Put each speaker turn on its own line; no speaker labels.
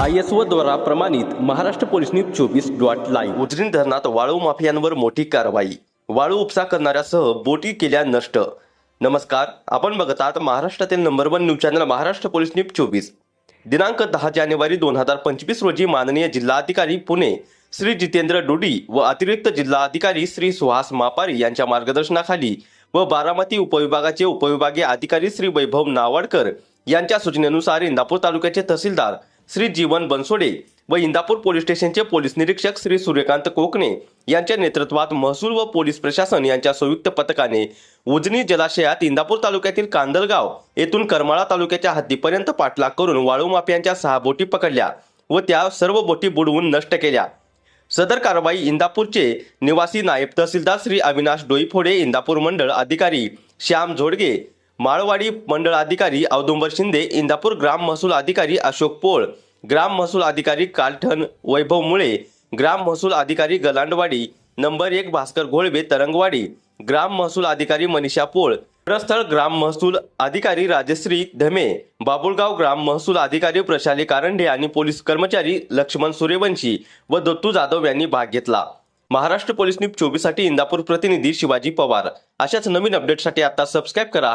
I S O द्वारा प्रमाणित Maharashtra police news चोवीस डॉट लाईव्ह. उजनी धरणात वाळू माफियांवर मोठी कारवाई. वाळू उपसा करणाऱ्यासह बोटी केल्या नष्ट. नमस्कार आपण बघत आहात महाराष्ट्रातील number one news channel Maharashtra police news चोवीस. दिनांक दहा जानेवारी दोन हजार पंचवीस रोजी माननीय जिल्हाधिकारी पुणे श्री जितेंद्र डोडी व अतिरिक्त जिल्हाधिकारी श्री सुहास मापारी यांच्या मार्गदर्शनाखाली व बारामती उपविभागाचे उपविभागीय अधिकारी श्री वैभव नावाडकर यांच्या सूचनेनुसार इंदापूर तालुक्याचे तहसीलदार श्री जीवन बनसोडे व इंदापूर पोलीस स्टेशनचे पोलीस निरीक्षक श्री सूर्यकांत कोकणे यांच्या नेतृत्वात महसूल व पोलीस प्रशासन यांच्या संयुक्त पथकाने उजनी जलाशयात इंदापूर तालुक्यातील कांदलगाव येथून करमाळा तालुक्याच्या हद्दीपर्यंत पाठलाग करून वाळू माफियांच्या सहा बोटी पकडल्या व त्या सर्व बोटी बुडवून नष्ट केल्या. सदर कारवाई इंदापूरचे निवासी नायब तहसीलदार श्री अविनाश डोईफोडे इंदापूर मंडळ अधिकारी श्याम झोडगे माळवाडी मंडळ अधिकारी औदुंबर शिंदे इंदापूर ग्राम महसूल अधिकारी अशोक पोळ ग्राम महसूल अधिकारी कालठण वैभव मुळे ग्राम महसूल अधिकारी गलांडवाडी नंबर एक भास्कर घोळबे तरंगवाडी ग्राम महसूल अधिकारी मनीषा पोळ घटनास्थळ ग्राम महसूल अधिकारी राजश्री धमे बाबुळगाव ग्राम महसूल अधिकारी प्रशाली कारंडे आणि पोलीस कर्मचारी लक्ष्मण सूर्यवंशी व दत्तू जाधव यांनी भाग घेतला. महाराष्ट्र पोलीस न्यूज चोवीससाठी इंदापूर प्रतिनिधी शिवाजी पवार. अशाच नवीन अपडेटसाठी आता सबस्क्राईब करा.